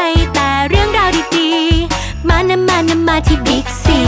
ให้แต่เรื่องราวดีๆ มานะมานะมาที่บิ๊กซี